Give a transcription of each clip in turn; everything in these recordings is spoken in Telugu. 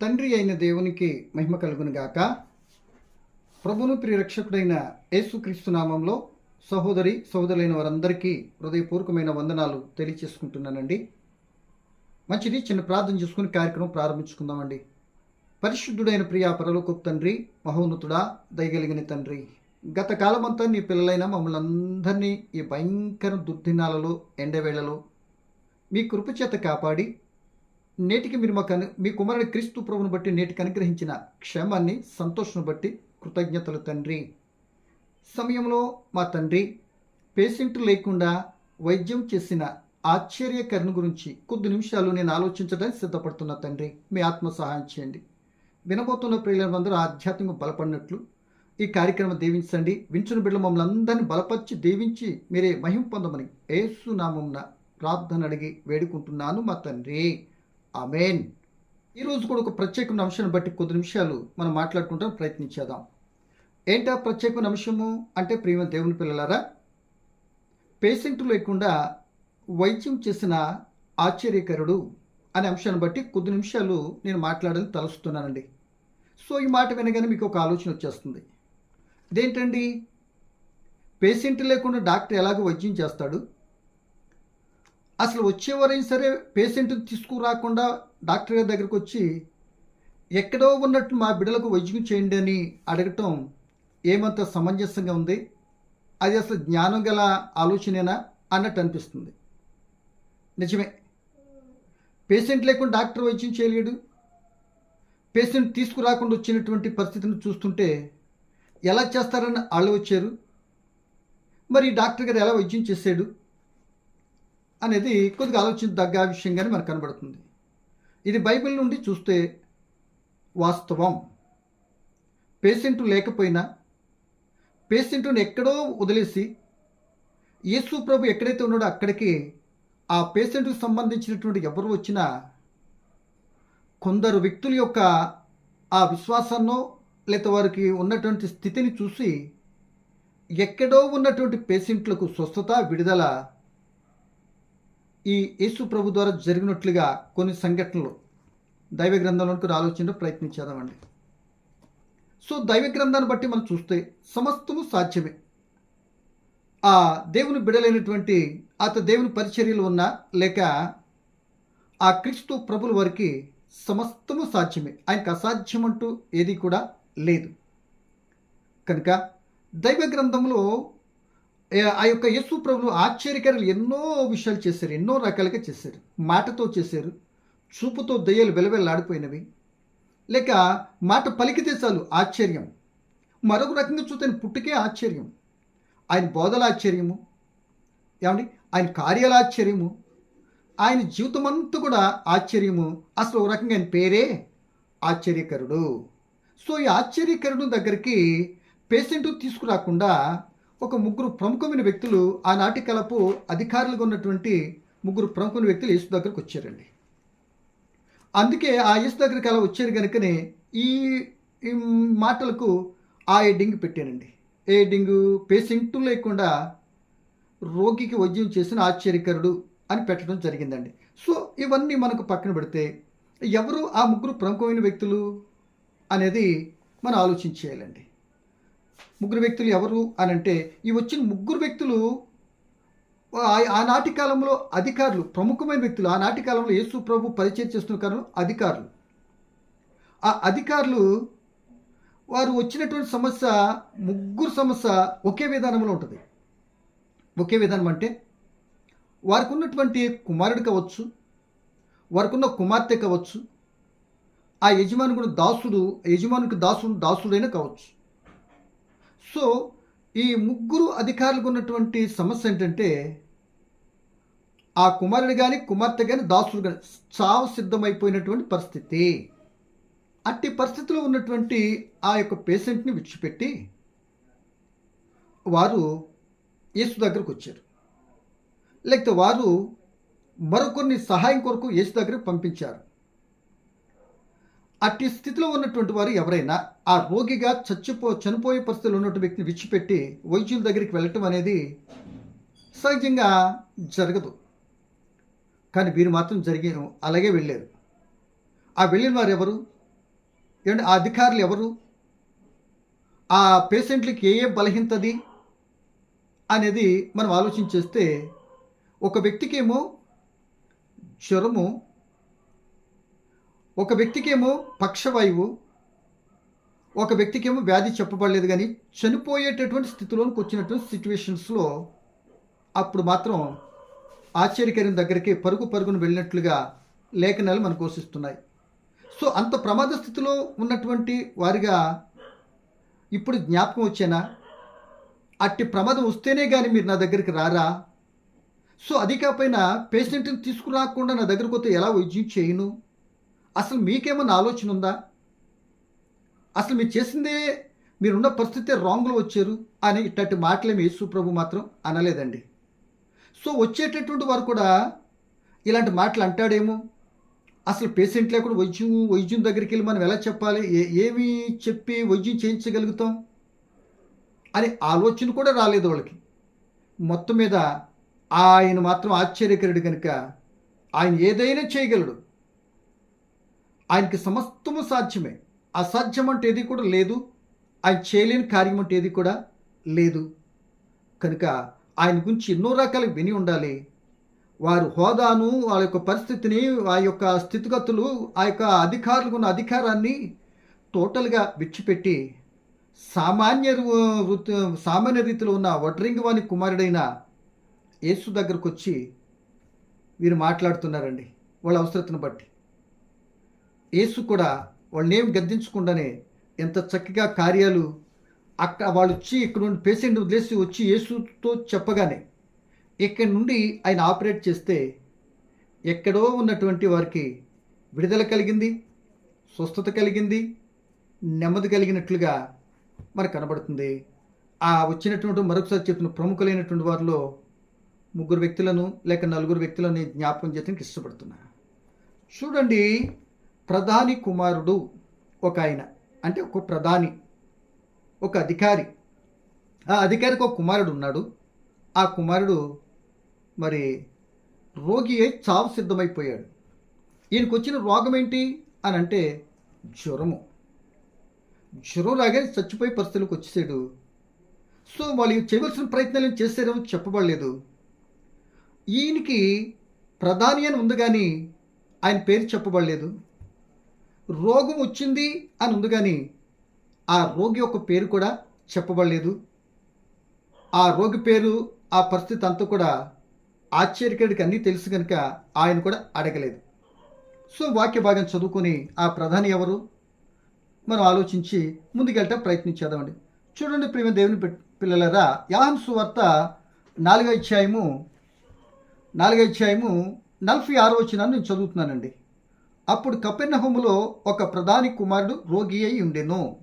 తండ్రి అయిన దేవునికి మహిమ కలుగునుగాక ప్రభును ప్రియరక్షకుడైన యేసుక్రీస్తు నామంలో సహోదరి సహోదరులైన వారందరికీ హృదయపూర్వకమైన వందనాలు తెలియచేసుకుంటున్నానండి. మంచిది చిన్న ప్రార్థన చేసుకుని కార్యక్రమం ప్రారంభించుకుందామండి. పరిశుద్ధుడైన ప్రియా పరలోకపు తండ్రి మహోన్నతుడా దయగలిగిన తండ్రి గత కాలమంతా నీ పిల్లలైన మమ్మల్ని అందరినీ ఈ భయంకర దుర్దినాలలో ఎండవేళలో మీ కృపచేత కాపాడి నేటికి మీరు మాకు మీ కుమారుడు క్రీస్తు ప్రభుని బట్టి నేటికి అనుగ్రహించిన క్షేమాన్ని సంతోషం బట్టి కృతజ్ఞతలు తండ్రి. సమయంలో మా తండ్రి పేషెంట్ లేకుండా వైద్యం చేసిన ఆశ్చర్యకరణ గురించి కొద్ది నిమిషాలు నేను ఆలోచించడానికి సిద్ధపడుతున్న తండ్రి మీ ఆత్మ సహాయం చేయండి. వినబోతున్న ప్రియులందరూ ఆధ్యాత్మిక బలపడినట్లు ఈ కార్యక్రమం దీవించండి. వించుని బిడ్డలు మమ్మల్ని అందరినీ బలపరిచి దీవించి మీరే మహిం పొందమని ఏసు నామంన ప్రార్థన అడిగి వేడుకుంటున్నాను మా తండ్రి. ఆమెన్. ఈరోజు కూడా ఒక ప్రత్యేకమైన అంశాన్ని బట్టి కొద్ది నిమిషాలు మనం మాట్లాడుకుంటాం ప్రయత్నించేద్దాం. ఏంటా ప్రత్యేకమైన అంశము? అంటే ప్రియమ దేవుని పిల్లలారా పేషెంట్ లేకుండా వైద్యం చేసిన ఆశ్చర్యకరుడు అనే అంశాన్ని బట్టి కొద్ది నిమిషాలు నేను మాట్లాడాలని తలుస్తున్నానండి. సో ఈ మాట వినగానే మీకు ఒక ఆలోచన వచ్చేస్తుంది. ఇదేంటండి? పేషెంట్ లేకుండా డాక్టర్ ఎలాగో వైద్యం చేస్తాడు? అసలు వచ్చేవారైనా సరే పేషెంట్ తీసుకురాకుండా డాక్టర్ గారి దగ్గరకు వచ్చి ఎక్కడో ఉన్నట్టు మా బిడ్డలకు వైద్యం చేయండి అని అడగటం ఏమంత సమంజసంగా ఉంది? అది అసలు జ్ఞానం గల ఆలోచనేనా? అన్నట్టు అనిపిస్తుంది. నిజమే. పేషెంట్ లేకుండా డాక్టర్ వైద్యం చేయలేడు. పేషెంట్ తీసుకురాకుండా వచ్చినటువంటి పరిస్థితిని చూస్తుంటే ఎలా చేస్తారని వాళ్ళు వచ్చారు? మరి డాక్టర్ గారు ఎలా వైద్యం చేశాడు? అనేది కొద్దిగా ఆలోచించదగ్గ విషయంగానే మనకు కనబడుతుంది. ఇది బైబిల్ నుండి చూస్తే వాస్తవం. పేషెంట్ లేకపోయినా పేషెంట్ను ఎక్కడో వదిలేసి యేసు ప్రభు ఎక్కడైతే ఉన్నాడో అక్కడికి ఆ పేషెంట్కి సంబంధించినటువంటి ఎవరు వచ్చినా కొందరు వ్యక్తుల యొక్క ఆ విశ్వాసాన్నో లేదా వారికి ఉన్నటువంటి స్థితిని చూసి ఎక్కడో ఉన్నటువంటి పేషెంట్లకు స్వస్థత విడుదల ఈ యేసు ప్రభు ద్వారా జరిగినట్లుగా కొన్ని సంఘటనలు దైవ గ్రంథంలోకి ఆలోచన ప్రయత్నించేదామండి సో దైవ గ్రంథాన్ని బట్టి మనం చూస్తే సమస్తము సాధ్యమే. ఆ దేవుని బిడలైనటువంటి అత దేవుని పరిచర్యలు ఉన్న లేక ఆ క్రీస్తు ప్రభుల వారికి సమస్తము సాధ్యమే. ఆయనకు అసాధ్యం అంటూ ఏది కూడా లేదు. కనుక దైవ గ్రంథంలో ఆ యొక్క యేసు ప్రభులు ఆశ్చర్యకరాలు ఎన్నో విషయాలు చేశారు ఎన్నో రకాలుగా చేశారు. మాటతో చేశారు చూపుతో దయ్యాలు వెలవెల్లాడిపోయినవి. లేక మాట పలికితే చాలు ఆశ్చర్యం. మరొక రకంగా చూస్తే పుట్టుకే ఆశ్చర్యం. ఆయన బోధల ఆశ్చర్యము. ఏమండి? ఆయన కార్యాల ఆశ్చర్యము. ఆయన జీవితం అంతా కూడా ఆశ్చర్యము. అసలు ఒక రకంగా ఆయన పేరే ఆశ్చర్యకరుడు. సో ఈ ఆశ్చర్యకరుడు దగ్గరికి పేషెంట్ తీసుకురాకుండా ఒక ముగ్గురు ప్రముఖమైన వ్యక్తులు ఆనాటి కలపు అధికారులుగా ఉన్నటువంటి ముగ్గురు ప్రముఖమైన వ్యక్తులు యేసు దగ్గరకు వచ్చారండి. అందుకే ఆ యేసు దగ్గరికి అలా వచ్చారు కనుకనే ఈ ఈ మాటలకు ఆ ఎడ్డింగ్ పెట్టానండి. ఏ ఎడ్డింగ్ పేషెంట్ లేకుండా రోగికి వైద్యం చేసిన ఆశ్చర్యకరుడు అని పెట్టడం జరిగిందండి. సో ఇవన్నీ మనకు పక్కన పెడితే ఎవరు ఆ ముగ్గురు ప్రముఖమైన వ్యక్తులు అనేది మనం ఆలోచించేయాలండి ముగ్గురు వ్యక్తులు ఎవరు అని అంటే ఈ వచ్చిన ముగ్గురు వ్యక్తులు ఆ- ఆనాటి కాలంలో అధికారులు ప్రముఖమైన వ్యక్తులు. ఆనాటి కాలంలో యేసు ప్రభు పరిచయం చేస్తున్న కారణం అధికారులు. ఆ అధికారులు వారు వచ్చినటువంటి సమస్య ముగ్గురు సమస్య ఒకే విధానంలో ఉంటుంది. ఒకే విధానం అంటే వారికి ఉన్నటువంటి కుమారుడు కావచ్చు వారికి ఉన్న కుమార్తె కావచ్చు ఆ యజమానుడు దాసుడు యజమానునికి దాసుడు దాసుడైనా కావచ్చు. సో ఈ ముగ్గురు అధికారులకు ఉన్నటువంటి సమస్య ఏంటంటే ఆ కుమారుడు కానీ కుమార్తె కానీ దాసుడు కానీ చావు సిద్ధమైపోయినటువంటి పరిస్థితి. అట్టి పరిస్థితిలో ఉన్నటువంటి ఆ యొక్క పేషెంట్ని విడిచిపెట్టి వారు యేసు దగ్గరకు వచ్చారు. లేకపోతే వారు మరికొన్ని సహాయం కొరకు యేసు దగ్గరకు పంపించారు. అట్టి స్థితిలో ఉన్నటువంటి వారు ఎవరైనా ఆ రోగిగా చచ్చిపో చనిపోయే పరిస్థితిలో ఉన్నటువంటి వ్యక్తిని విడిచిపెట్టి వైద్యుల దగ్గరికి వెళ్ళటం అనేది సహజంగా జరగదు. కానీ వీరు మాత్రం జరిగి అలాగే వెళ్ళారు. ఆ వెళ్ళిన వారు ఎవరు? ఏమంటే ఆ అధికారులు ఎవరు? ఆ పేషెంట్లకి ఏ ఏ బలహీనతది అనేది మనం ఆలోచించేస్తే ఒక వ్యక్తికేమో జ్వరము ఒక వ్యక్తికేమో పక్షవాయువు ఒక వ్యక్తికేమో వ్యాధి చెప్పబడలేదు కానీ చనిపోయేటటువంటి స్థితిలోనికి వచ్చినటువంటి సిచ్యువేషన్స్లో అప్పుడు మాత్రం ఆశ్చర్యకరం దగ్గరికి పరుగు పరుగును వెళ్ళినట్లుగా లేఖనాలు మనకు కోసిస్తున్నాయి సో అంత ప్రమాద స్థితిలో ఉన్నటువంటి వారిగా ఇప్పుడు జ్ఞాపకం వచ్చేనా? అట్టి ప్రమాదం వస్తేనే కానీ మీరు నా దగ్గరికి రారా? సో అది కాకపోయినా పేషెంట్ని తీసుకురాకుండా నా దగ్గరకు వస్తే ఎలా వైద్యం చేయను? అసలు మీకేమన్నా ఆలోచన ఉందా? అసలు మీరు చేసిందే మీరున్న పరిస్థితే రాంగ్లో వచ్చారు అని ఇట్లాంటి మాటలేమి యేసుప్రభు మాత్రం అనలేదండి. సో వచ్చేటటువంటి వారు కూడా ఇలాంటి మాటలు అంటాడేమో? అసలు పేషెంట్ లేకుండా వైద్యం వైద్యం దగ్గరికి వెళ్ళి మనం ఎలా చెప్పాలి? ఏ ఏమి చెప్పి వైద్యం చేయించగలుగుతాం? అని ఆలోచన కూడా రాలేదు వాళ్ళకి. మొత్తం మీద ఆయన మాత్రం ఆశ్చర్యకరుడు కనుక ఆయన ఏదైనా చేయగలడు. ఆయనకి సమస్తము సాధ్యమే. అసాధ్యం అంటే ఏది కూడా లేదు. ఆయన చేయలేని కార్యం అంటే ఏది కూడా లేదు. కనుక ఆయన గురించి ఎన్నో రకాలు విని ఉండాలి. వారు హోదాను వాళ్ళ యొక్క పరిస్థితిని ఆ యొక్క స్థితిగతులు ఆ యొక్క అధికారులకు ఉన్న అధికారాన్ని టోటల్గా విచ్చిపెట్టి సామాన్య వృత్తి సామాన్య రీతిలో ఉన్న వడ్రింగ్ వాని కుమారుడైన యేసు దగ్గరకు వచ్చి వీరు మాట్లాడుతున్నారండి. వాళ్ళ అవసరతను బట్టి. యేసు కూడా వాళ్ళని గద్దించకుండానే ఎంత చక్కగా కార్యాలు అక్కడ వాళ్ళు వచ్చి ఇక్కడ నుండి పేషెంట్ వదిలేసి వచ్చి యేసుతో చెప్పగానే ఇక్కడి నుండి ఆయన ఆపరేట్ చేస్తే ఎక్కడో ఉన్నటువంటి వారికి విడుదల కలిగింది స్వస్థత కలిగింది నెమ్మది కలిగినట్లుగా మనకు కనబడుతుంది. ఆ వచ్చినటువంటి మరొకసారి చెప్పిన ప్రముఖులైనటువంటి వారిలో ముగ్గురు వ్యక్తులను లేక నలుగురు వ్యక్తులని జ్ఞాపకం చేయడానికి ఇష్టపడుతున్నా. చూడండి ప్రధాని కుమారుడు ఒక ఆయన అంటే ఒక ప్రధాని ఒక అధికారి. ఆ అధికారికి ఒక కుమారుడు ఉన్నాడు. ఆ కుమారుడు మరి రోగి అయి చావు సిద్ధమైపోయాడు. ఈయనకు వచ్చిన రోగం ఏంటి అని అంటే జ్వరము. జ్వరం రాగానే చచ్చిపోయే పరిస్థితులకు వచ్చేసాడు. సో వాళ్ళు చేయవలసిన ప్రయత్నాలు ఏం చేశారేమో చెప్పబడలేదు. ఈయనకి ప్రధాని అని ఉంది కానీ ఆయన పేరు చెప్పబడలేదు. రోగం వచ్చింది అని ఉంది కానీ ఆ రోగి యొక్క పేరు కూడా చెప్పబడలేదు. ఆ రోగి పేరు ఆ పరిస్థితి అంతా కూడా ఆశ్చర్యకుడికి అన్నీ తెలుసు కనుక ఆయన కూడా అడగలేదు. సో వాక్య భాగం చదువుకొని ఆ ప్రధాని ఎవరు? మనం ఆలోచించి ముందుకెళ్ళటం ప్రయత్నించేదామండి చూడండి ప్రేమ దేవుని పిల్లలరా యాహన్ సువార్త నాలుగో అధ్యాయము నాలుగో అధ్యాయము నలభై ఆరో వచ్చిన నేను చదువుతున్నానండి. అప్పుడు కపెర్నహములో ఒక ప్రధాని కుమారుడు రోగి అయి ఉండెను.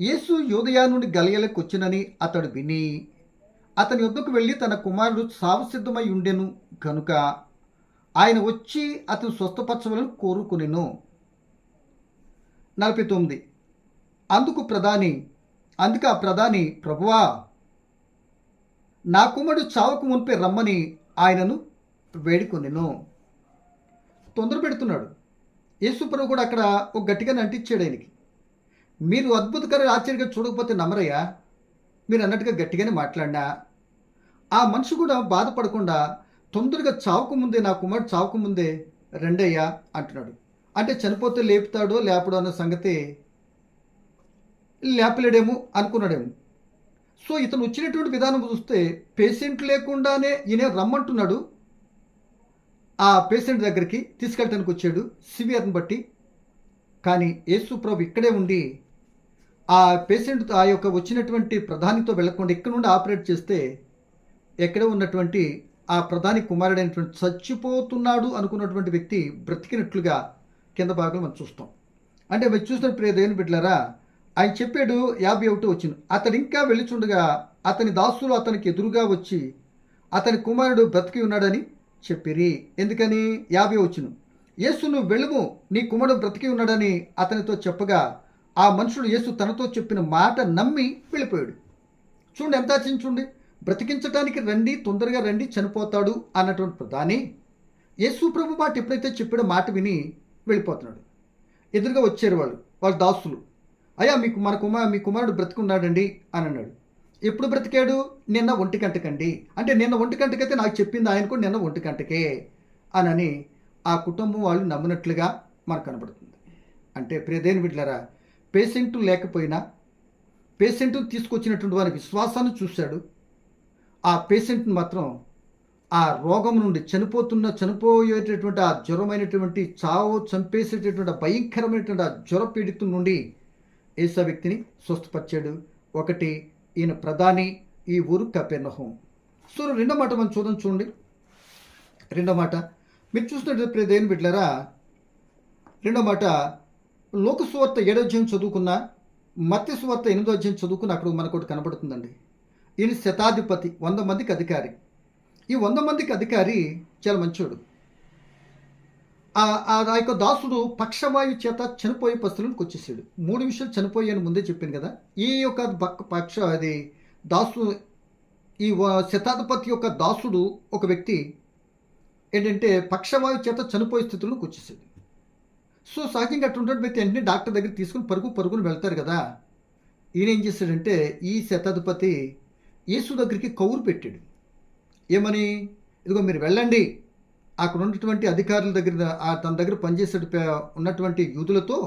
యేసు యోదయా నుండి గలియలకు వచ్చినని అతడు విని అతని వద్దకు వెళ్ళి తన కుమారుడు సావసిద్ధమై ఉండెను. కనుక ఆయన వచ్చి అతను స్వస్థపరచవలను కోరుకునేను. నలభై తొమ్మిది. అందుకు ప్రధాని అందుకు ఆ ప్రధాని ప్రభువా నా కుమారుడు చావుకు మునిపే రమ్మని ఆయనను వేడుకొనెను. తొందర పెడుతున్నాడు. యేసుప్రభు కూడా అక్కడ ఒక గట్టిగా అంటించాడు ఆయనకి. మీరు అద్భుతకర ఆశ్చర్యంగా చూడకపోతే నమ్మరయ్యా? మీరు అన్నట్టుగా గట్టిగానే మాట్లాడినా ఆ మనిషి కూడా బాధపడకుండా తొందరగా చావుకు ముందే నా కుమారుడు చావుకు ముందే రెండయ్యా అంటున్నాడు. అంటే చనిపోతే లేపుతాడో లేపడో అన్న సంగతి లేపలేడేమో అనుకున్నాడేమో. సో ఇతను వచ్చినటువంటి విధానం చూస్తే పేషెంట్ లేకుండానే ఈయన రమ్మంటున్నాడు. ఆ పేషెంట్ దగ్గరికి తీసుకెళ్ళటానికి వచ్చాడు. సివియర్ని బట్టి. కానీ యేసు ప్రభు ఇక్కడే ఉండి ఆ పేషెంట్ ఆ యొక్క వచ్చినటువంటి ప్రధానితో వెళ్ళకుండా ఇక్కడ నుండి ఆపరేట్ చేస్తే ఎక్కడ ఉన్నటువంటి ఆ ప్రధాని కుమారుడైనటువంటి చచ్చిపోతున్నాడు అనుకున్నటువంటి వ్యక్తి బ్రతికినట్లుగా కింద భాగంలో మనం చూస్తాం. అంటే మీరు చూసిన ప్రియ దేవుని బిడ్డలారా ఆయన చెప్పాడు యాభై ఒకటి వచ్చింది అతడు ఇంకా వెళ్ళిచుండగా అతని దాసులు అతనికి ఎదురుగా వచ్చి అతని కుమారుడు బ్రతికి ఉన్నాడని చెప్పిరి. ఎందుకని? యాభై వచ్చును. యేసు నువ్వు వెళ్ళుము. నీ కుమారుడు బ్రతికి ఉన్నాడని అతనితో చెప్పగా ఆ మనుషుడు యేసు తనతో చెప్పిన మాట నమ్మి వెళ్ళిపోయాడు. చూడండి ఎంత ఆచించుండి బ్రతికించడానికి రండి తొందరగా రండి చనిపోతాడు అన్నటువంటి ప్రధాని యేసు ప్రభు మాట ఎప్పుడైతే చెప్పాడో మాట విని వెళ్ళిపోతున్నాడు. ఎదురుగా వచ్చారు వాళ్ళు వాళ్ళ దాసులు. అయ్యా మీకు మన కుమార్ మీ కుమారుడు బ్రతికున్నాడండి అని అన్నాడు. ఎప్పుడు బ్రతికాడు? నిన్న ఒంటి గంటకండి. అంటే నిన్న ఒంటి గంటకైతే నాకు చెప్పింది ఆయన కూడా నిన్న ఒంటి గంటకే అనని ఆ కుటుంబం వాళ్ళు నమ్మినట్లుగా మనకు కనబడుతుంది. అంటే ప్రియదేని బిడ్డలారా పేషెంట్ లేకపోయినా పేషెంట్ తీసుకొచ్చినటువంటి వారి విశ్వాసాన్ని చూశాడు. ఆ పేషెంట్ని మాత్రం ఆ రోగం నుండి చనిపోతున్న చనిపోయేటటువంటి ఆ జ్వరమైనటువంటి చావు చంపేసేటటువంటి భయంకరమైనటువంటి ఆ జ్వర పీడితం నుండి ఏసా వ్యక్తిని స్వస్థపరిచాడు. ఒకటి ఈయన ప్రధాని ఈ ఊరు కపెర్నహోం సో రెండో మాట మనం చూద్దాం చూడండి. రెండో మాట. మీరు చూసినట్టు ప్రియ దేని రెండో మాట. లోకసువార్త ఏడో అధ్యాయం చదువుకున్న మత్స్య సువార్త ఎనిమిదో అధ్యాయం చదువుకున్న అక్కడ మనకు ఒకటి కనబడుతుందండి. ఈయన శతాధిపతి వంద మందికి అధికారి. ఈ వంద మందికి అధికారి చాలా మంచోడు. ఆ యొక్క దాసుడు పక్షవాయు చేత చనిపోయే పరిస్థితులకు వచ్చేసాడు మూడు విషయాలు చనిపోయాను ముందే చెప్పాను కదా. ఈ యొక్క పక్క పక్ష అది దాసు ఈ శతాధిపతి యొక్క దాసుడు ఒక వ్యక్తి ఏంటంటే పక్షవాయు చేత చనిపోయే స్థితిలోకి వచ్చేసాడు సో సహజంగా అటువంటి వ్యక్తి వెంటనే డాక్టర్ దగ్గర తీసుకుని పరుగు పరుగుని వెళ్తారు కదా. ఈయన ఏం చేశాడంటే ఈ శతాధిపతి యేసు దగ్గరికి కౌరు పెట్టాడు. ఏమని? ఇదిగో మీరు వెళ్ళండి. అక్కడ ఉన్నటువంటి అధికారుల దగ్గర తన దగ్గర పనిచేసే ఉన్నటువంటి యూదులతో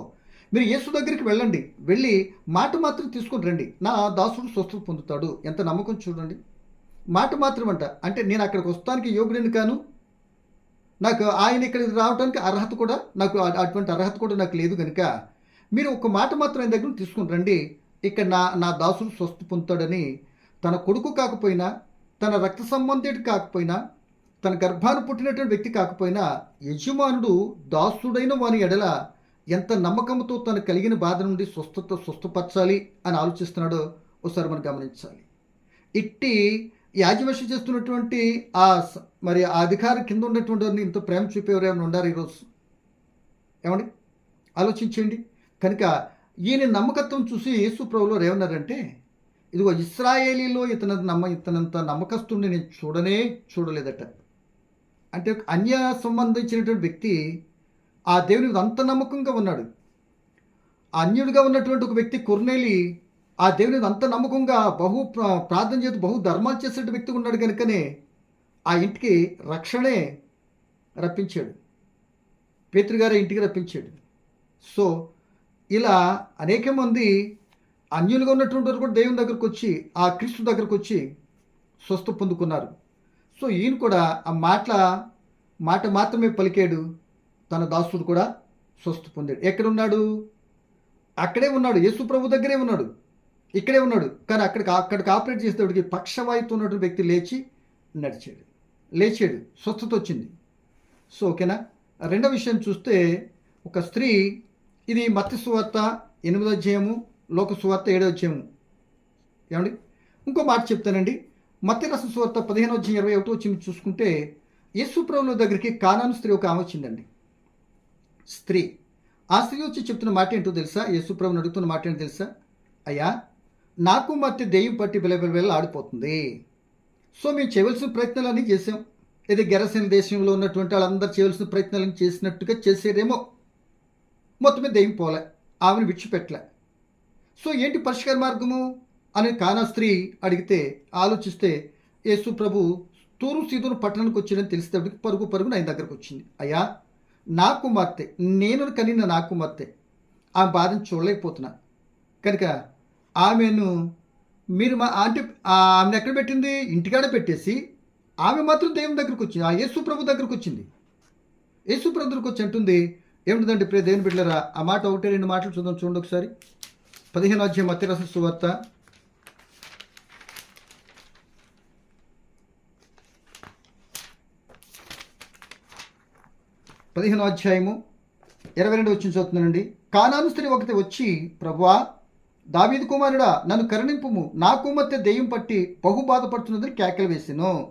మీరు యేసు దగ్గరికి వెళ్ళండి. వెళ్ళి మాట మాత్రం తీసుకుని రండి. నా దాసుడు స్వస్థత పొందుతాడు. ఎంత నమ్మకం చూడండి. మాట మాత్రం అంట అంటే నేను అక్కడికి వస్తానికి యోగ్యుడిని కాను. నాకు ఆయన ఇక్కడికి రావడానికి అర్హత కూడా నాకు అటువంటి అర్హత కూడా నాకు లేదు కనుక మీరు ఒక మాట మాత్రం ఆయన దగ్గర తీసుకుని రండి. ఇక్కడ నా నా దాసుడు స్వస్థ పొందుతాడని తన కొడుకు కాకపోయినా తన రక్త సంబంధితుడు కాకపోయినా తన గర్భాన్ని పుట్టినటువంటి వ్యక్తి కాకపోయినా యజమానుడు దాసుడైన వాని ఎడల ఎంత నమ్మకంతో తను కలిగిన బాధ నుండి స్వస్థత స్వస్థపరచాలి అని ఆలోచిస్తున్నాడో ఒకసారి మనం గమనించాలి. ఇట్టి యాజవశం చేస్తున్నటువంటి ఆ మరి ఆ అధికారి కింద ఉన్నటువంటి వారిని ఇంత ప్రేమ చూపేవారు ఏమైనా ఉండారు ఈరోజు? ఏమండి? ఆలోచించండి. కనుక ఈయన నమ్మకత్వం చూసి యేసుప్రభులో ఏమన్నారంటే ఇదిగో ఇస్రాయేలీలో ఇతనంత నమ్మ ఇతనంత నమ్మకస్తుడిని నేను చూడనే చూడలేదట. అంటే అన్య సంబంధించినటువంటి వ్యక్తి ఆ దేవుని మీద అంత నమ్మకంగా ఉన్నాడు. అన్యుడిగా ఉన్నటువంటి ఒక వ్యక్తి కుర్నేలి ఆ దేవుని మీద అంత నమ్మకంగా బహు ప్రార్థన చేసి బహు ధర్మాలు చేసే వ్యక్తి ఉన్నాడు కనుకనే ఆ ఇంటికి రక్షణే రప్పించాడు. పేతృగారి ఇంటికి రప్పించాడు. సో ఇలా అనేక మంది అన్యులుగా ఉన్నటువంటి వారు కూడా దేవుని దగ్గరకు వచ్చి ఆ క్రీస్తు దగ్గరకు వచ్చి స్వస్థ పొందుకున్నారు. సో ఈయన కూడా ఆ మాటల మాట మాత్రమే పలికాడు. తన దాసుడు కూడా స్వస్థ పొందాడు. ఎక్కడున్నాడు? అక్కడే ఉన్నాడు. యేసు ప్రభు దగ్గరే ఉన్నాడు. ఇక్కడే ఉన్నాడు. కానీ అక్కడికి అక్కడికి ఆపరేట్ చేసేటప్పటికి పక్షవాయుతో ఉన్నటువంటి వ్యక్తి లేచి నడిచాడు. లేచాడు. స్వస్థత వచ్చింది. సో ఓకేనా? రెండో విషయం చూస్తే ఒక స్త్రీ ఇది మత్స్య సువార్త ఎనిమిదో అధ్యాయము లోక సువార్త ఏడో అధ్యాయము. ఏమండి? ఇంకో మాట చెప్తానండి. మత్స్య రస సువార్త పదిహేనో అధ్యాయం ఇరవై ఒకటో వచ్చి చూసుకుంటే యేసు ప్రభుల దగ్గరికి కానాను స్త్రీ ఒక ఆమె వచ్చిందండి స్త్రీ ఆ స్త్రీ వచ్చి చెప్తున్న మాట ఏంటో తెలుసా యేసు ప్రభుని అడుగుతున్న మాట ఏంటో తెలుసా అయ్యా నాకు మధ్య దెయ్యం పట్టి బిలబిల ఆడిపోతుంది సో మేము చేయవలసిన ప్రయత్నాలన్నీ చేసాం ఇది గెరసిన దేశంలో ఉన్నటువంటి వాళ్ళందరూ చేయవలసిన ప్రయత్నాలను చేసినట్టుగా చేసేదేమో మొత్తం మీద దెయ్యం పోలే ఆమెను విడిచిపెట్టలే సో ఏంటి పరిష్కార మార్గము అని కానా స్త్రీ అడిగితే ఆలోచిస్తే యేసు ప్రభు తూరు సీదును పట్టణానికి వచ్చిందని తెలిసేటప్పటికి పరుగు పరుగు ఆయన దగ్గరకు వచ్చింది. అయ్యా నా కుమార్తె నేను కనిన నా కుమార్తె ఆ బాధను చూడలేకపోతున్నా. కనుక ఆమెను మీరు మా ఆంటీ ఆమెను ఎక్కడ పెట్టింది? ఇంటికాడ పెట్టేసి ఆమె మాత్రం దేవుని దగ్గరకు వచ్చింది. ఆ యేసు ప్రభు దగ్గరకు వచ్చింది. యేసు ప్రభు దగ్గరకు వచ్చి అంటుంది ఏమిటిదండి ప్రియ దేవుని బిడ్డలరా? ఆ మాట ఒకటి రెండు మాటలు చూద్దాం చూడండి ఒకసారి. పదిహేను అధ్యాయం మత్తిరస సువార్త. పదిహేనో అధ్యాయము ఇరవై రెండు వచ్చిన చదువుతున్నానండి కానాను స్త్రీ ఒకటి వచ్చి ప్రభువా దావీదు కుమారుడా నన్ను కరుణింపుము. నా కుమార్తె దెయ్యం పట్టి బహు బాధపడుతున్నదని కేకలు వేసాను.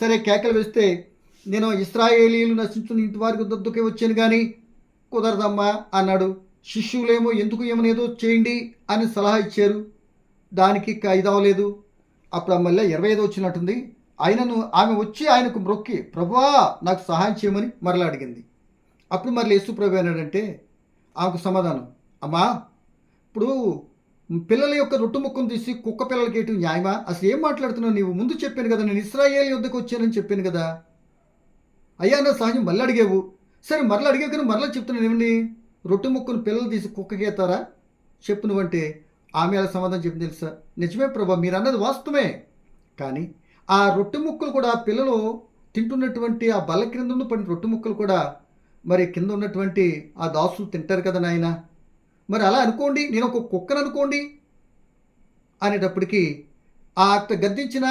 సరే కేకలు వేస్తే నేను ఇస్రాయేలీలు నశించున్న ఇంటి వారికి దద్దుకే వచ్చాను కానీ కుదరదమ్మా అన్నాడు. శిష్యులేమో ఎందుకు ఏమనేదో చేయండి అని సలహా ఇచ్చారు. దానికి ఇది అవ్వలేదు అప్పుడు మళ్ళీ ఇరవై ఐదు వచ్చినట్టుంది. ఆయనను ఆమె వచ్చి ఆయనకు మ్రొక్కి ప్రభువా నాకు సహాయం చేయమని మరలా అడిగింది. అప్పుడు మరలా యేసు ప్రభు అన్నాడంటే ఆమెకు సమాధానం. అమ్మా ఇప్పుడు పిల్లల యొక్క రొట్టు ముక్కను తీసి కుక్క పిల్లలకి వేయటం న్యాయమా? అసలు ఏం మాట్లాడుతున్నావు? నీవు ముందు చెప్పాను కదా నేను ఇస్రాయేల్ యుద్ధకు వచ్చానని చెప్పాను కదా. అయ్యా నా సహజం మళ్ళీ అడిగావు. సరే మరలా అడిగావు కానీ మరలా చెప్తున్నాను. ఏమండి? రొట్టె ముక్కను పిల్లలు తీసి కుక్కకేస్తారా చెప్పు నువ్వంటే. ఆమె అలా సమాధానం చెప్పింది తెలుసా? నిజమే ప్రభా మీరు అన్నది వాస్తవమే. కానీ ఆ రొట్టె ముక్కలు కూడా పిల్లలు తింటున్నటువంటి ఆ బల్ల క్రింద ఉన్న పడిన రొట్టె ముక్కలు కూడా మరి కింద ఉన్నటువంటి ఆ దాసులు తింటారు కదా నాయన? మరి అలా అనుకోండి నేను ఒక కుక్కను అనుకోండి అనేటప్పటికీ ఆ అత్త గద్దించిన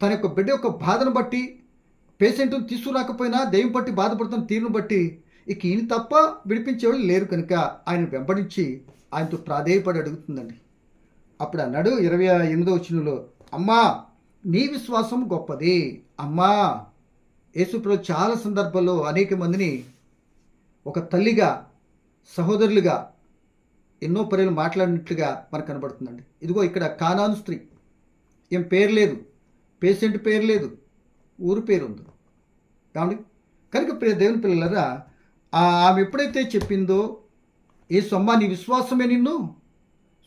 తన యొక్క బిడ్డ యొక్క బాధను బట్టి పేషెంట్ను తీసుకురాకపోయినా దెయ్యం పట్టి బాధపడుతున్న తీరును బట్టి ఇక ఈయన తప్ప విడిపించేవాళ్ళు లేరు కనుక ఆయన వెంబడించి ఆయనతో ప్రాధేయపడి అడుగుతుందండి. అప్పుడు అన్నాడు ఇరవై ఎనిమిదో వచ్చినలో అమ్మా నీ విశ్వాసం గొప్పది. అమ్మా యేసుప్రభు చాలా సందర్భాల్లో అనేక మందిని ఒక తల్లిగా సహోదరులుగా ఎన్నో పర్యలు మాట్లాడినట్లుగా మనకు కనబడుతుందండి. ఇదిగో ఇక్కడ కానాను స్త్రీ. ఏం పేరు లేదు. పేషెంట్ పేరు లేదు. ఊరు పేరు ఉంది. కాబట్టి కనుక ప్రియ దేవుని పిల్లలరా ఆమె ఎప్పుడైతే చెప్పిందో ఏ సొమ్మ నీ విశ్వాసమే నిన్ను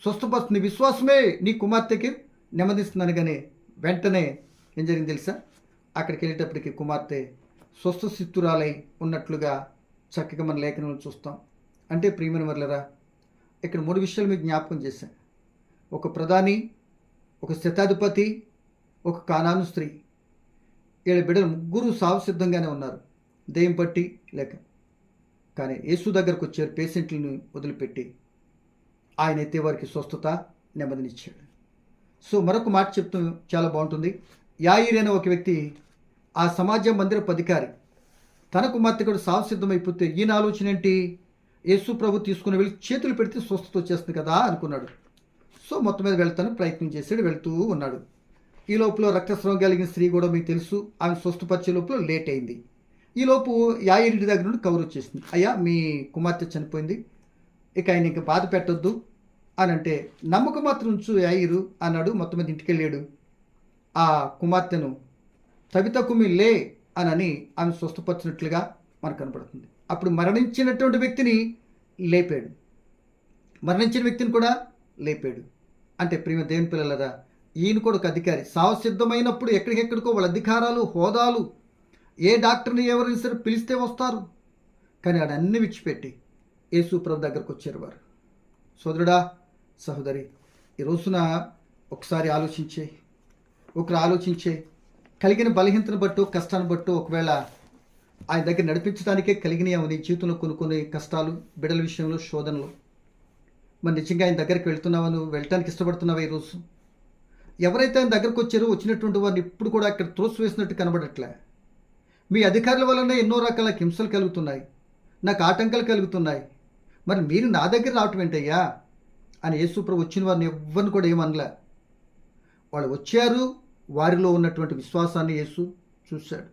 స్వస్థపరుస్తు నీ విశ్వాసమే నీ కుమార్తెకి నెమ్మదిస్తున్నాను కానీ వెంటనే ఏం జరిగింది తెలుసా? అక్కడికి వెళ్ళేటప్పటికి కుమార్తె స్వస్థ స్థితురాలై ఉన్నట్లుగా చక్కగా మన లేఖనంలో చూస్తాం. అంటే ప్రియమైన వర్లరా ఇక్కడ మూడు విషయాలు మీకు జ్ఞాపకం చేశాను. ఒక ప్రధాని ఒక శతాధిపతి ఒక కానాను స్త్రీ. వీళ్ళ బిడ్డలు ముగ్గురు సాగు సిద్ధంగానే ఉన్నారు. దెయ్యం పట్టి లేక. కానీ యేసు దగ్గరకు వచ్చారు పేషెంట్లను వదిలిపెట్టి. ఆయన అయితే వారికి స్వస్థత నెమ్మదినిచ్చాడు. సో మరొక మాట చెప్తూ చాలా బాగుంటుంది. యాయిర్ అనే ఒక వ్యక్తి ఆ సమాజ మందిరపు అధికారి తన కుమార్తె కూడా ఈయన ఆలోచన ఏంటి? యేసు ప్రభు తీసుకుని వెళ్ళి చేతులు పెడితే స్వస్థత వచ్చేస్తుంది కదా అనుకున్నాడు. సో మొత్తం మీద వెళ్తాను ప్రయత్నం చేసాడు వెళ్తూ ఉన్నాడు. ఈ లోపల రక్తస్రావం కలిగిన స్త్రీ కూడా మీకు తెలుసు ఆమె స్వస్థపరిచే లోపల లేట్ అయింది. ఈ లోపు దగ్గర నుండి కవర్ వచ్చేసింది. అయ్యా మీ కుమార్తె చనిపోయింది. ఇక ఆయన ఇంకా బాధ పెట్టొద్దు. అని అంటే నమ్మకం మాత్రం ఉంచు యాయిరు అన్నాడు మొత్తం మీద ఇంటికి వెళ్ళాడు ఆ కుమార్తెను తవిత కుమి లే అనని ఆమె స్వస్థపరిచినట్లుగా మనకు కనపడుతుంది. అప్పుడు మరణించినటువంటి వ్యక్తిని లేపాడు. మరణించిన వ్యక్తిని కూడా లేపాడు. అంటే ప్రేమ దేవుని పిల్లలరా ఈయన కూడా ఒక అధికారి. సావసిద్ధమైనప్పుడు ఎక్కడికెక్కడికో వాళ్ళ అధికారాలు హోదాలు ఏ డాక్టర్ని ఎవరైనా సరే పిలిస్తే వస్తారు. కానీ ఆడన్నీ విడిచిపెట్టి యేసు ప్రభు దగ్గరకు వచ్చారు వారు. సోదరుడా సహోదరి ఈ రోజున ఒకసారి ఆలోచించే ఒకరు ఆలోచించే కలిగిన బలహీనతను బట్టు కష్టాన్ని బట్టు ఒకవేళ ఆయన దగ్గర నడిపించడానికే కలిగినాయి నీ జీవితంలో కొన్ని కొన్ని కష్టాలు బిడల విషయంలో శోధనలు. మరి నిజంగా ఆయన దగ్గరికి వెళ్తున్నావా నువ్వు? వెళ్ళటానికి ఇష్టపడుతున్నావా ఈరోజు ఎవరైతే ఆయన దగ్గరకు వచ్చారో వచ్చినటువంటి వారిని ఇప్పుడు కూడా అక్కడ త్రోసివేసినట్టు కనబడట్లే. మీ అధికారుల వల్లనే ఎన్నో రకాల హింసలు కలుగుతున్నాయి. నాకు ఆటంకాలు కలుగుతున్నాయి. మరి మీరు నా దగ్గర రావటం ఏంటయ్యా? అని యేసుప్రభు వచ్చిన వారిని ఎవ్వరిని కూడా ఏమనలే. వాళ్ళు వచ్చారు వారిలో ఉన్నటువంటి విశ్వాసాన్ని యేసు చూశాడు.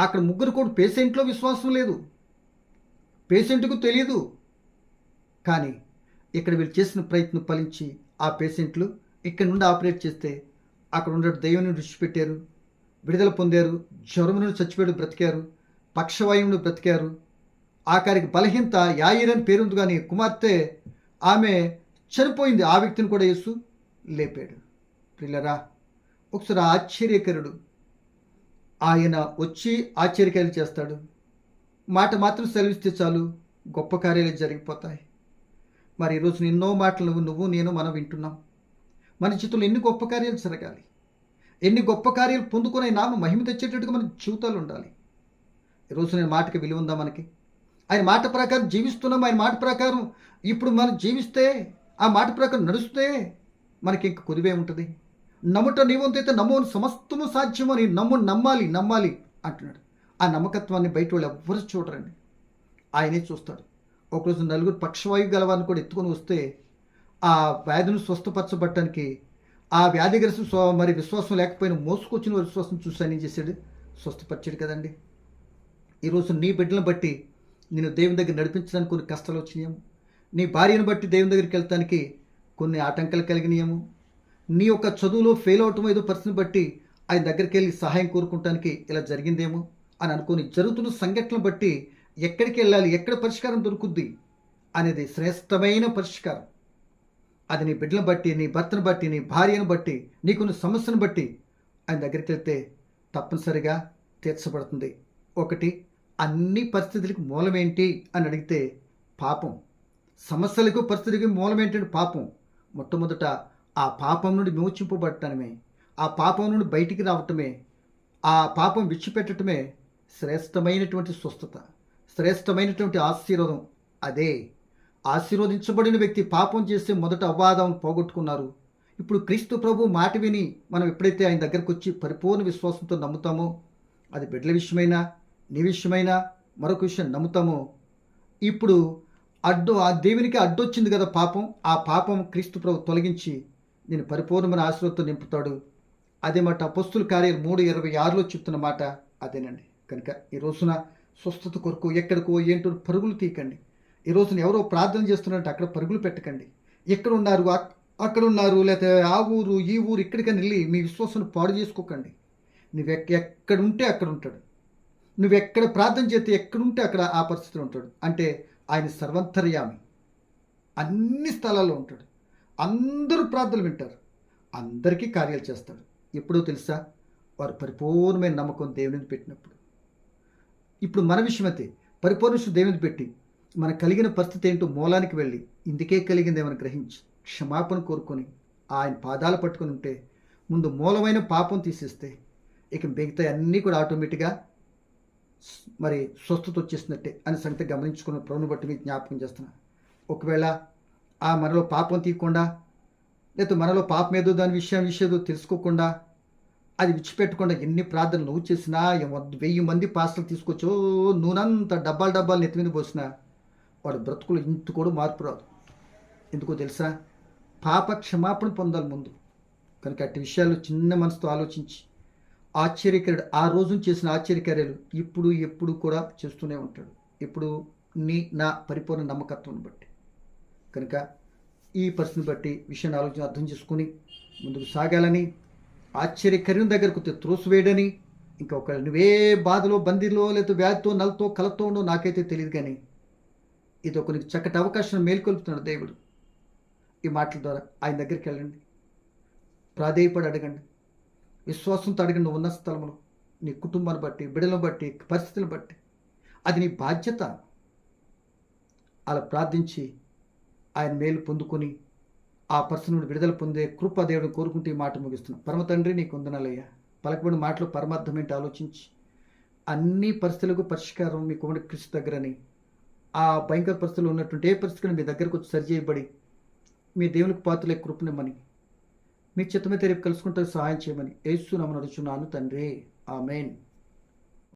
అక్కడ ముగ్గురు కూడా పేషెంట్లో విశ్వాసం లేదు. పేషెంట్కు తెలియదు కానీ ఇక్కడ వీళ్ళు చేసిన ప్రయత్నం ఫలించి ఆ పేషెంట్లు ఇక్కడ నుండి ఆపరేట్ చేస్తే అక్కడ ఉన్న దైవాన్ని విడిచిపెట్టారు విడుదల పొందారు జ్వరం నుండి చచ్చిపోయాడు బ్రతికారు పక్షవాయువును బ్రతికారు. ఆఖరికి బలహీనత యాయిర్ అని పేరుంది కానీ కుమార్తె ఆమె చనిపోయింది ఆ వ్యక్తిని కూడా యేసు లేపాడు. పిల్లరా ఒకసారి ఆశ్చర్యకరుడు. ఆయన వచ్చి ఆశ్చర్యకార్యాలు చేస్తాడు. మాట మాత్రం సెలవిస్తే చాలు గొప్ప కార్యాలు జరిగిపోతాయి. మరి ఈరోజు ఎన్నో మాటలు నువ్వు నేను మనం వింటున్నాం. మన జీవితంలో ఎన్ని గొప్ప కార్యాలు జరగాలి? ఎన్ని గొప్ప కార్యాలు పొందుకునే నామ మహిమ తెచ్చేటట్టుగా మన జీవితాలు ఉండాలి? ఈరోజు నేను మాటకి విలువ ఉందా మనకి? ఆయన మాట ప్రకారం జీవిస్తున్నాం ఆయన మాట ప్రకారం ఇప్పుడు మనం జీవిస్తే ఆ మాట ప్రకారం నడుస్తే మనకి ఇంక కుదివే ఉంటుంది. నమ్ముట నీవంతైతే నమ్మును సమస్తము సాధ్యమని అని నమ్ము నమ్మాలి నమ్మాలి అంటున్నాడు. ఆ నమ్మకత్వాన్ని బయట వాళ్ళు ఎవ్వరు చూడరండి. ఆయనే చూస్తాడు. ఒకరోజు నలుగురు పక్షవాయువు గలవాన్ని కూడా ఎత్తుకొని వస్తే ఆ వ్యాధిని స్వస్థపరచబట్టడానికి ఆ వ్యాధిగ్రస్త స్వ మరి విశ్వాసం లేకపోయినా మోసుకొచ్చిన వారి విశ్వాసం చూసి ఏం చేశాడు? స్వస్థపరిచాడు కదండి. ఈరోజు నీ బిడ్డలను బట్టి నేను దేవుని దగ్గర నడిపించడానికి కొన్ని కష్టాలు వచ్చినాయేమో. నీ భార్యను బట్టి దేవుని దగ్గరికి వెళ్తానికి కొన్ని ఆటంకాలు కలిగినాయేమో. నీ యొక్క చదువులో ఫెయిల్ అవటం ఏదో పరిస్థితిని బట్టి ఆయన దగ్గరికి వెళ్ళి సహాయం కోరుకుంటానికి ఇలా జరిగిందేమో అని అనుకుని జరుగుతున్న సంఘటనలు బట్టి ఎక్కడికి వెళ్ళాలి ఎక్కడ పరిష్కారం దొరుకుద్ది అనేది శ్రేష్టమైన పరిష్కారం. అది నీ బిడ్డను బట్టి నీ భర్తను బట్టి నీ భార్యను బట్టి నీకున్న సమస్యను బట్టి ఆయన దగ్గరికి వెళ్తే తప్పనిసరిగా తీర్చబడుతుంది. ఒకటి అన్ని పరిస్థితులకు మూలమేంటి అని అడిగితే పాపం. సమస్యలకు పరిస్థితికి మూలం ఏంటంటే పాపం. మొట్టమొదట ఆ పాపం నుండి విమోచింపబడటమే ఆ పాపం నుండి బయటికి రావటమే ఆ పాపం విడిచిపెట్టడమే శ్రేష్టమైనటువంటి స్వస్థత శ్రేష్టమైనటువంటి ఆశీర్వాదం. అదే ఆశీర్వదించబడిన వ్యక్తి పాపం చేస్తే మొదట అవాదం పోగొట్టుకున్నారు. ఇప్పుడు క్రీస్తు ప్రభు మాట విని మనం ఎప్పుడైతే ఆయన దగ్గరకు వచ్చి పరిపూర్ణ విశ్వాసంతో నమ్ముతామో అది బిడ్డల విషయమైనా నీ విషయమైనా మరొక విషయం నమ్ముతామో ఇప్పుడు అడ్డు ఆ దేవునికి అడ్డొచ్చింది కదా పాపం. ఆ పాపం క్రీస్తు ప్రభు తొలగించి నేను పరిపూర్ణమైన ఆశీర్వాదంతో నింపుతాడు. అదే మాట అపస్తుల కార్యాలు మూడు ఇరవై ఆరులో చెప్తున్న మాట అదేనండి. కనుక ఈ రోజున స్వస్థత కొరకు ఎక్కడికో ఏంటో పరుగులు తీయకండి. ఈ రోజున ఎవరో ప్రార్థన చేస్తున్నారంటే అక్కడ పరుగులు పెట్టకండి. ఎక్కడ ఉన్నారు అక్కడ ఉన్నారు లేకపోతే ఆ ఊరు ఈ ఊరు ఇక్కడికని వెళ్ళి మీ విశ్వాసాన్ని పాడు చేసుకోకండి. నువ్వు ఎక్కడ ఉంటే అక్కడ ఉంటాడు. నువ్వు ఎక్కడ ప్రార్థన చేస్తే ఎక్కడుంటే అక్కడ ఆ పరిస్థితిలో ఉంటాడు. అంటే ఆయన సర్వంతర్యామి అన్ని స్థలాల్లో ఉంటాడు. అందరూ ప్రార్థనలు వింటారు. అందరికీ కార్యాలు చేస్తాడు. ఎప్పుడో తెలుసా? వారు పరిపూర్ణమైన నమ్మకం దేవుని పెట్టినప్పుడు. ఇప్పుడు మన విషయం అయితే పరిపూర్ణ దేవుని పెట్టి మనకు కలిగిన పరిస్థితి ఏంటో మూలానికి వెళ్ళి ఇందుకే కలిగిందేమని గ్రహించి క్షమాపణ కోరుకొని ఆయన పాదాలు పట్టుకుని ఉంటే ముందు మూలమైన పాపం తీసేస్తే ఇక మిగతా అన్నీ కూడా ఆటోమేటిక్గా మరి స్వస్థత వచ్చేసినట్టే అని సంగతి గమనించుకున్న ప్రభుని బట్టి మీకు జ్ఞాపకం చేస్తున్నా. ఒకవేళ ఆ మనలో పాపం తీయకుండా లేదా మనలో పాపం ఏదో దాని విషయం విషయదో తెలుసుకోకుండా అది విడిచిపెట్టకుండా ఎన్ని ప్రార్థనలు నువ్వు చేసినా వెయ్యి మంది పాస్టర్లు తీసుకొచ్చో నూనంత డబ్బాలు డబ్బాలు నెత్తి మీద పోసినా వాడు బ్రతుకులు ఇంత కూడా మార్పు రాదు. ఎందుకో తెలుసా? పాప క్షమాపణ పొందాలి ముందు. కనుక అట్టి విషయాలు చిన్న మనసుతో ఆలోచించి ఆశ్చర్యకరుడు ఆ రోజు చేసిన ఆశ్చర్యకార్యాలు ఇప్పుడు ఎప్పుడు కూడా చేస్తూనే ఉంటాడు. ఇప్పుడు నీ నా పరిపూర్ణ నమ్మకత్వం బట్టి. కనుక ఈ పరిస్థితిని బట్టి విషయాన్ని ఆలోచన అర్థం చేసుకుని ముందుకు సాగాలని ఆశ్చర్యకరుని దగ్గరకు త్రోసివేయడని ఇంకా ఒక నువ్వే బాధలో బందీలో లేదా వ్యాధితో నలతో కలతో ఉండో నాకైతే తెలియదు కానీ ఇది ఒక నీకు చక్కటి అవకాశం మేల్కొల్పుతున్నాడు దేవుడు. ఈ మాటల ద్వారా ఆయన దగ్గరికి వెళ్ళండి. ప్రాధేయపడి అడగండి. విశ్వాసంతో అడిగిన నువ్వు ఉన్న స్థలమును నీ కుటుంబాన్ని బట్టి బిడలను బట్టి పరిస్థితులను బట్టి అది నీ బాధ్యత. అలా ప్రార్థించి ఆయన మేలు పొందుకొని ఆ పర్సన్ నుండి విడుదల పొందే కృప దేవుడు కోరుకుంటే ఈ మాట ముగిస్తున్నాం. పరమ తండ్రి నీకు వందనాలయ్యా. పలకబడిన మాటలు పరమార్థం ఏంటి ఆలోచించి అన్ని పరిస్థితులకు పరిష్కారం మీ కుమారి కృషి దగ్గరని ఆ భయంకర పరిస్థితులు ఉన్నటువంటి ఏ పరిస్థితులు మీ దగ్గరకు వచ్చి సరిచేయబడి మీ దేవునికి పాత్రలే కృపనిమ్మని మీ చిత్తమే తెలిపి కలుసుకుంటే సహాయం చేయమని ఏసు నమ్మను అడుచున్నాను తండ్రి. ఆమెన్.